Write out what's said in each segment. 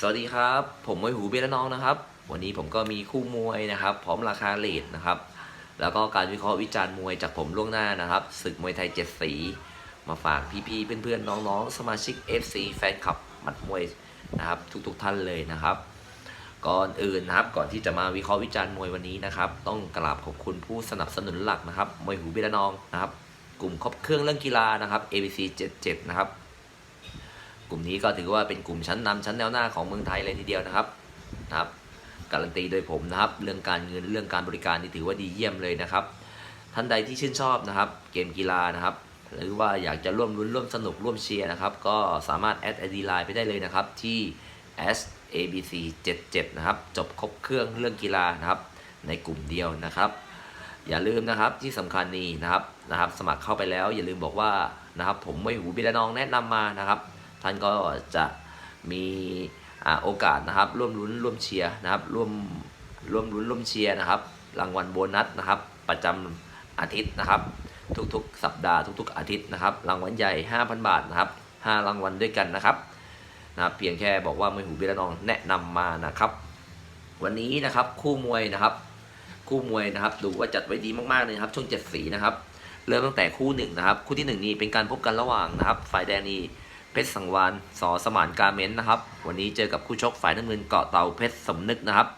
สวัสดีครับ ผมมวยหูเบียร์แลน้องนะครับ วันนี้ผมก็มีคู่มวยนะครับ พร้อมราคาเลทนะครับ แล้วก็การวิเคราะห์วิจารณ์มวยจากผมล่วงหน้านะครับศึกมวยไทยเจ็ดสี มาฝากพี่ๆเพื่อนๆน้องๆ สมาชิก FC แฟนคลับมัดมวยนะครับทุกๆท่านเลยนะครับ ก่อนอื่นนะครับก่อนที่จะมาวิเคราะห์วิจารณ์มวยวันนี้นะครับ ต้องกราบขอบคุณผู้สนับสนุนหลักนะครับมวยหูเบียร์แลน้องนะครับ กลุ่มครบเครื่องเรื่องกีฬานะครับ ABC 77 นะครับ กลุ่มนี้ก็ถือว่าเป็นกลุ่มชั้นนำชั้นแนวหน้าของเมืองไทยเลยทีเดียวนะครับนะครับการันตีโดยผมนะครับ เรื่องการเงินเรื่องการบริการนี่ถือว่าดีเยี่ยมเลยนะครับ ท่านใดที่ชื่นชอบนะครับ เกมกีฬานะครับ หรือว่าอยากจะร่วมรุ้นร่วมสนุกร่วมเชียร์นะครับ ก็สามารถแอดไอดีไลน์ไปได้เลยนะครับที่ sabc 77นะครับจบครบเครื่องเรื่องกีฬานะครับ ในกลุ่มเดียวนะครับ อย่าลืมนะครับที่สำคัญนี้นะครับนะครับ สมัครเข้าไปแล้ว อย่าลืมบอกว่านะครับ ผมไม่หูบิละนองแนะนำมานะครับ ท่านก็จะมีโอกาสนะครับร่วมรุ้นร่วมเชียร์นะครับร่วมร่วมรุ้นร่วมเชียร์นะครับ รางวัลโบนัสนะครับ ประจำอาทิตย์นะครับ ทุกๆ สัปดาห์ทุก ๆ อาทิตย์นะครับ รางวัลใหญ่ 5,000 บาทนะครับ 5 รางวัลด้วยกันนะครับนะบเพียงแค่บอกว่าไม่หูเบลนองแนะนำมานะครับ วันนี้นะครับคู่มวยนะครับ คู่มวยนะครับดูว่าจัดไว้ดีมากๆเลยครับ ช่วงเจ็ดสีนะครับ เริ่มตั้งแต่คู่หนึ่งนะครับ คู่ที่หนึ่งนี้เป็นการพบกันระหว่างนะครับ ฝ่ายแดงนี่ เพชรสังวานสอสมานการเมนนะครับ วันนี้เจอกับคู่ชกฝ่ายน้ำเงินเกาะเต่าเพชรสมนึกนะครับ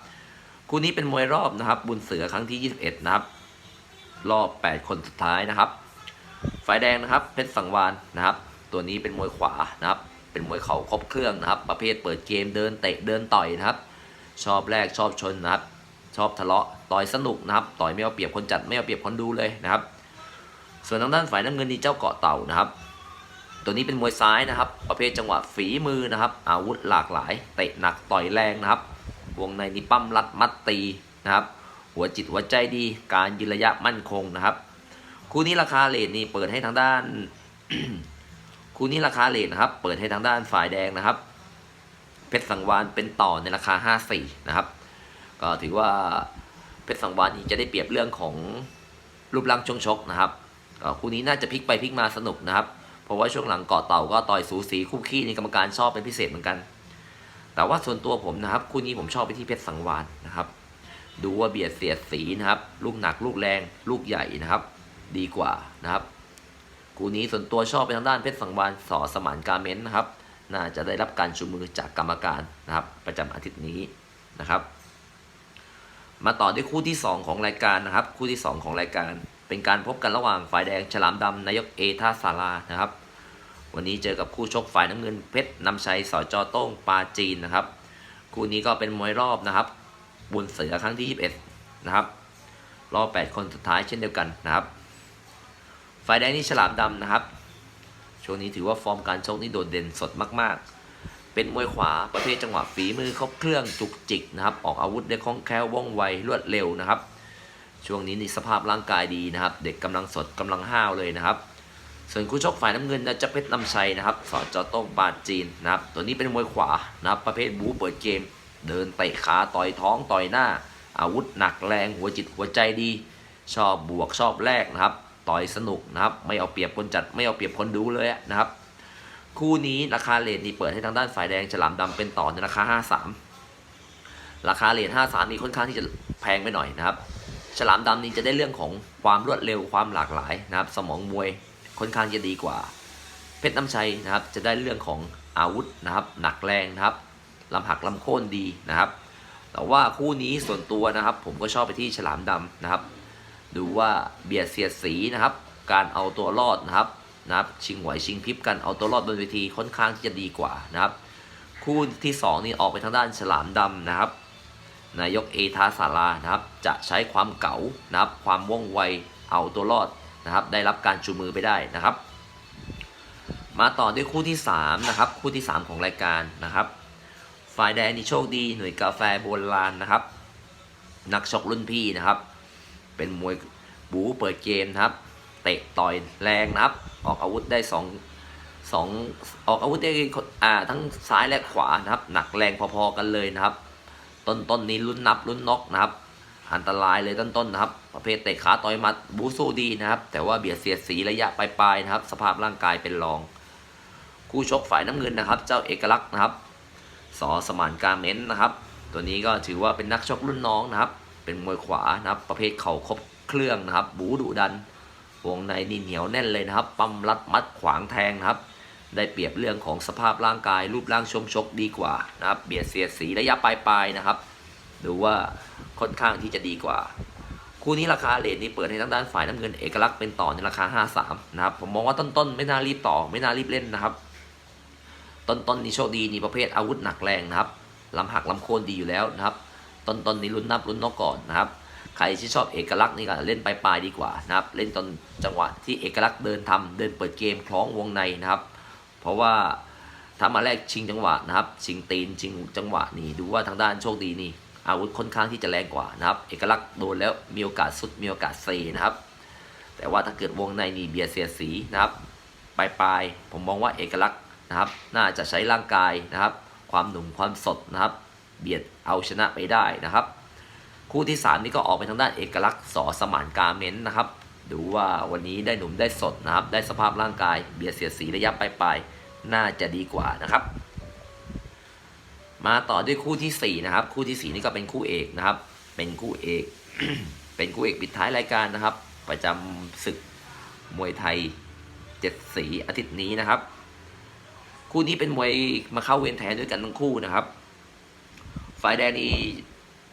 คู่นี้เป็นมวยรอบนะครับ บุญเสือครั้งที่ 21 นะครับ รอบ 8 คนสุดท้ายนะครับ ฝ่ายแดงนะครับ เพชรสังวานนะครับ ตัวนี้เป็นมวยขวานะครับ เป็นมวยเข่าครบเครื่องนะครับ ประเภทเปิดเกมเดินเตะเดินต่อยนะครับ ชอบแรกชอบชนนะครับ ชอบทะเลาะต่อยสนุกนะครับ ต่อยไม่เอาเปรียบคนจัดไม่เอาเปรียบคนดูเลยนะครับ ส่วนทางด้านฝ่ายน้ำเงินนี่เจ้าเกาะเต่านะครับ ตัวนี้เป็นมวยซ้ายนะครับ ประเภทจังหวะฝีมือนะครับ อาวุธหลากหลาย เตะหนักต่อยแรงนะครับ วงในนี่ปั้มรัดมัดตีนะครับ หัวจิตหัวใจดี การยืนระยะมั่นคงนะครับ คู่นี้ราคาเลทนี่เปิดให้ทางด้าน คู่นี้ราคาเลทนะครับ เปิดให้ทางด้านฝ่ายแดงนะครับ เพชรสังวานเป็นต่อในราคา 54 นะครับ ก็ถือว่าเพชรสังวานนี่จะได้เปรียบเรื่องของรูปร่างช่วงชกนะครับก็คู่นี้น่าจะพลิกไปพลิกมาสนุกนะครับ ราะว่าช่วงหลังเกาะเต่าก็ต่อยสูสีคู่ขี้ในกรรมการชอบเป็นพิเศษเหมือนกัน แต่ว่าส่วนตัวผมนะครับคู่นี้ผมชอบไปที่เพชรสังวานนะครับ ดูว่าเบียดเสียดสีนะครับ ลูกหนักลูกแรง ลูกใหญ่นะครับ ดีกว่านะครับคู่นี้ส่วนตัวชอบไปทางด้านเพชรสังวานสอสมานกาเมนนะครับ น่าจะได้รับการชูมือจากกรรมการนะครับ ประจำอาทิตย์นี้นะครับ มาต่อด้วยคู่ที่ 2 ของรายการนะครับ คู่ที่ 2 ของรายการ เป็นการพบกันระหว่างฝ่ายแดงฉลามดำนายกเอท่าสารานะครับ วันนี้เจอกับคู่ชกฝ่ายน้ำเงินเพชรนำชัยสอจโต้งปาจีนนะครับ คู่นี้ก็เป็นมวยรอบนะครับ บุญเสือครั้งที่ 21 นะครับ รอบ 8 คนสุดท้ายเช่นเดียวกันนะครับ ฝ่ายแดงนี่ฉลามดำนะครับ ช่วงนี้ถือว่าฟอร์มการชกนี่โดดเด่นสดมาก ๆ เป็นมวยขวาประเภทจังหวะฝีมือครบเครื่องจุกจิกนะครับ ออกอาวุธได้คล่องแคล่วว่องไวรวดเร็วนะครับ ช่วงนี้นี่สภาพร่างกายดีนะครับ เด็กกำลังสดกำลังห้าวเลยนะครับ ส่วนคู่ชกฝ่ายน้ำเงินนะจะเพชรนำชัยนะครับ สอจอต้งปาจีนนะครับ ตัวนี้เป็นมวยขวานะครับ ประเภทบู๊เปิดเกม เดินเตะขาต่อยท้องต่อยหน้า อาวุธหนักแรงหัวจิตหัวใจดี ชอบบวกชอบแรกนะครับ ต่อยสนุกนะครับ ไม่เอาเปรียบคนจัดไม่เอาเปรียบคนดูเลยนะครับ คู่นี้ราคาเลทนี่เปิดให้ทางด้านฝ่ายแดงฉลามดำเป็นต่อในราคา 53 ราคาเลท53นี่ค่อนข้างที่จะแพงไปหน่อยนะครับ ฉลามดำนี่จะได้เรื่องของความรวดเร็วความหลากหลายนะครับ สมองมวยค่อนข้างจะดีกว่า เพชรน้ำชัยนะครับ จะได้เรื่องของอาวุธนะครับ หนักแรงนะครับลำหักลำโค่นดีนะครับ แต่ว่าคู่นี้ส่วนตัวนะครับ ผมก็ชอบไปที่ฉลามดำนะครับ ดูว่าเบียดเสียดสีนะครับ การเอาตัวรอดนะครับนะครับ ชิงไหวชิงพริบกันเอาตัวรอดบนเวทีค่อนข้างที่จะดีกว่านะครับ คู่ที่สองนี่ออกไปทางด้านฉลามดำนะครับ นายกเอทาสารานะครับ จะใช้ความเก๋านะครับ ความว่องไวเอาตัวรอดนะครับ ได้รับการชูมือไปได้นะครับ มาต่อด้วยคู่ที่ 3 นะครับ คู่ที่ 3 ของรายการนะครับฝ่ายแดงนี่โชคดีหน่วยกาแฟโบราณนะครับ นักชกรุ่นพี่นะครับ เป็นมวยบูเปิดเกมนะครับ เตะต่อยแรงนะครับ ออกอาวุธได้สองสองออกอาวุธได้อ่าทั้งซ้ายและขวานะครับ หนักแรงพอๆกันเลยนะครับ ต้นต้นนี้ลุ้นนับลุ้นน็อกนะครับ อันตรายเลยต้นต้นนะครับ ประเภทเตะขาต่อยมัดบูสู้ดีนะครับ แต่ว่าเบียดเสียดสีระยะปลายๆนะครับ สภาพร่างกายเป็นรอง คู่ชกฝ่ายน้ำเงินนะครับ เจ้าเอกลักษณ์นะครับสสอสมานการเม้นต์นะครับ ตัวนี้ก็ถือว่าเป็นนักชกรุ่นน้องนะครับ เป็นมวยขวานะครับ ประเภทเข่าครบเครื่องนะครับ บูดุดัน วงในนี่เหนียวแน่นเลยนะครับ ปั๊มรัดมัดขวางแทงนะครับ ได้เปรียบเรื่องของสภาพร่างกาย รูปร่างชมชกดีกว่านะครับ เบียดเสียดสีระยะปลายๆนะครับ ดูว่าค่อนข้างที่จะดีกว่า คู่นี้ราคาเลทนี้เปิดให้ทางด้านฝ่ายน้ำเงินเอกลักษณ์เป็นต่อในราคา 53 นะครับ ผมมองว่าต้นๆ ไม่น่ารีบต่อ ไม่น่ารีบเล่นนะครับ ต้นๆนี่โชคดีนี่ประเภทอาวุธหนักแรงนะครับลำหักลำโคนดีอยู่แล้วนะครับ ต้นๆนี่ลุ้นนับลุ้นนอกก่อนนะครับใครที่ชอบเอกลักษณ์นี่ก็เล่นปลายๆดีกว่านะครับ เล่นตอนจังหวะที่เอกลักษณ์เดินทำเดินเปิดเกมคล้องวงในนะครับ เพราะว่าถ้ามาแรกชิงจังหวะนะครับ ชิงตีนชิงจังหวะนี่ดูว่าทางด้านโชคดีนี่อาวุธค่อนข้างที่จะแรงกว่านะครับ เอกลักษณ์โดนแล้วมีโอกาสสุดมีโอกาสเซนะครับ แต่ว่าถ้าเกิดวงในนี่เบียเสียสีนะครับปลายๆผมมองว่าเอกลักษณ์นะครับ น่าจะใช้ร่างกายนะครับ ความหนุ่มความสดนะครับ เบียดเอาชนะไปได้นะครับ คู่ที่ 3 นี่ก็ออกไปทางด้านเอกลักษณ์สอสมานกาเมนต์นะครับ ดูว่าวันนี้ได้หนุ่มได้สดนะครับ ได้สภาพร่างกาย เบียดเสียดสีระยะปลายๆน่าจะดีกว่านะครับ มาต่อด้วยคู่ทีสี่4นะครับ คู่ทีสี่4นี่ก็เป็นคู่เอกนะครับ เป็นคู่เอก เป็นคู่เอกปิดท้ายรายการนะครับ ประจำศึกมวยไทยเจ็ดสีอาทิตย์นี้นะครับ คู่นี้เป็นมวยมาเข้าเวรแทนด้วยกันทั้งคู่นะครับ ฝ่ายแดงนี่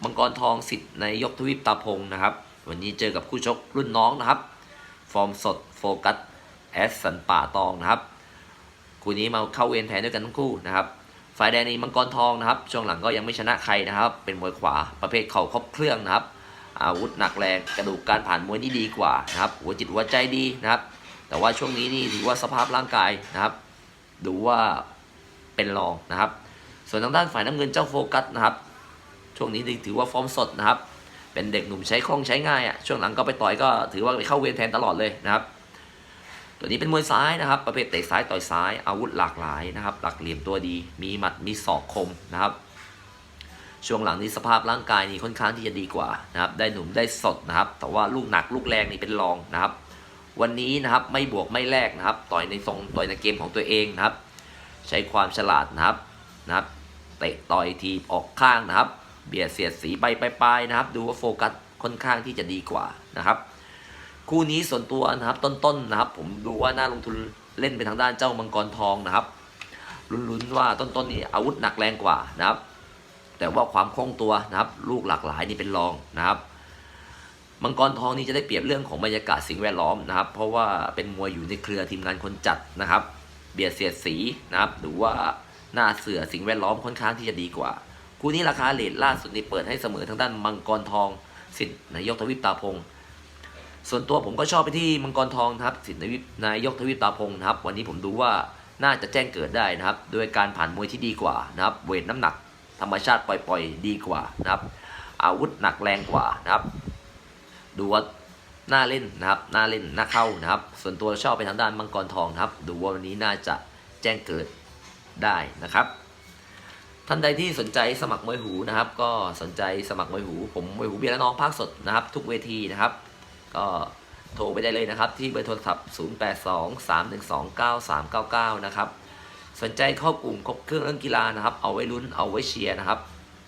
มังกรทองสิทธิ์ในยกทวิปตาพงนะครับ วันนี้เจอกับคู่ชกรุ่นน้องนะครับ ฟอร์มสดโฟกัสแอสสันป่าตองนะครับ คู่นี้มาเข้าเวรแทนด้วยกันทั้งคู่นะครับฝ่ายแดงนี่มังกรทองนะครับ ช่วงหลังก็ยังไม่ชนะใครนะครับ เป็นมวยขวาประเภทเข่าครบเครื่องนะครับ อาวุธหนักแรงกระดูกการผ่านมวยนี่ดีกว่านะครับ หัวจิตหัวใจดีนะครับ แต่ว่าช่วงนี้นี่ถือว่าสภาพร่างกายนะครับ ดูว่าเป็นรองนะครับ ส่วนทางด้านฝ่ายน้ำเงินเจ้าโฟกัสนะครับ ช่วงนี้ถือว่าฟอร์มสดนะครับ เป็นเด็กหนุ่มใช้คล่องใช้ง่ายอะช่วงหลังก็ไปต่อยก็ถือว่าไปเข้าเวรแทนตลอดเลยนะครับ ตัวนี้เป็นมวยซ้ายนะครับ ประเภทเตะซ้ายต่อยซ้ายอาวุธหลากหลายนะครับ หลักเหลี่ยมตัวดี มีหมัดมีศอกคมนะครับ ช่วงหลังนี้สภาพร่างกายนี่ค่อนข้างที่จะดีกว่านะครับ ได้หนุ่มได้สดนะครับ แต่ว่าลูกหนักลูกแรงนี่เป็นรองนะครับ วันนี้นะครับไม่บวกไม่แลกนะครับ ต่อยในทรงต่อยในเกมของตัวเองนะครับ ใช้ความฉลาดนะครับนะครับเตะต่อยทีออกข้างนะครับ เบียดเสียดสีใบปลายๆนะครับ ดูว่าโฟกัสค่อนข้างที่จะดีกว่านะครับ คู่นี้ส่วนตัวนะครับต้นๆนะครับ ผมดูว่าน่าลงทุนเล่นไปทางด้านเจ้ามังกรทองนะครับลุ้นๆว่าต้นๆนี้อาวุธหนักแรงกว่านะครับ แต่ว่าความคล่องตัวนะครับ ลูกหลากหลายนี่เป็นรองนะครับมังกรทองนี่จะได้เปรียบเรื่องของบรรยากาศสิ่งแวดล้อมนะครับ เพราะว่าเป็นมวยอยู่ในเครือทีมงานคนจัดนะครับ เบียดเสียดสีนะครับ หรือว่าหน้าเสือสิ่งแวดล้อมค่อนข้างที่จะดีกว่า คู่นี้ราคาเลทล่าสุดนี่เปิดให้เสมอทางด้านมังกรทองสิทธิ์นายกทวิปตาพงศ์ส่วนตัวผมก็ชอบไปที่มังกรทองนะครับสิทธิ์นายกนายกทวิปตาพงศ์นะครับ วันนี้ผมดูว่าน่าจะแจ้งเกิดได้นะครับโดยการผ่านมวยที่ดีกว่านะครับ เวทน้ำหนัก ธรรมชาติปล่อยๆ ดีกว่านะครับ อาวุธหนักแรงกว่านะครับ ดูว่าน่าเล่นนะครับน่าเล่นน่าเข้านะครับ ส่วนตัวชอบไปทางด้านมังกรทองนะครับ ดูว่าวันนี้น่าจะแจ้งเกิดได้นะครับ ท่านใดที่สนใจสมัครมวยหูนะครับ ก็สนใจสมัครมวยหู ผมมวยหูเบียร์และน้องภาคสดนะครับ ทุกเวทีนะครับ ก็โทรไปได้เลยนะครับ ที่เบอร์โทรศัพท์ 0823129399 นะครับ สนใจเข้ากลุ่มครบเครื่องเรื่องกีฬานะครับ เอาไว้ลุ้นเอาไว้เชียร์นะครับ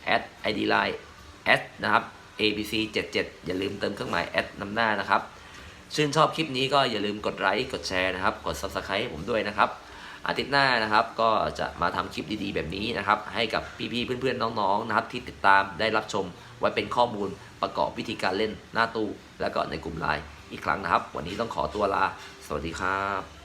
แอดไอดีไลน์แอดนะครับ abc 77อย่าลืมเติมเครื่องหมายแอดนำหน้านะครับชื่นชอบคลิปนี้ก็อย่าลืมกดไลค์กดแชร์นะครับ กด subscribe ผมด้วยนะครับ อาทิตย์หน้านะครับ ก็จะมาทำคลิปดีๆ แบบนี้นะครับ ให้กับพี่ๆเพื่อนๆน้องๆนะครับ ที่ติดตามได้รับชมไว้เป็นข้อมูลประกอบวิธีการเล่นหน้าตู้ แล้วก็ในกลุ่มไลน์อีกครั้งนะครับ วันนี้ต้องขอตัวลา สวัสดีครับ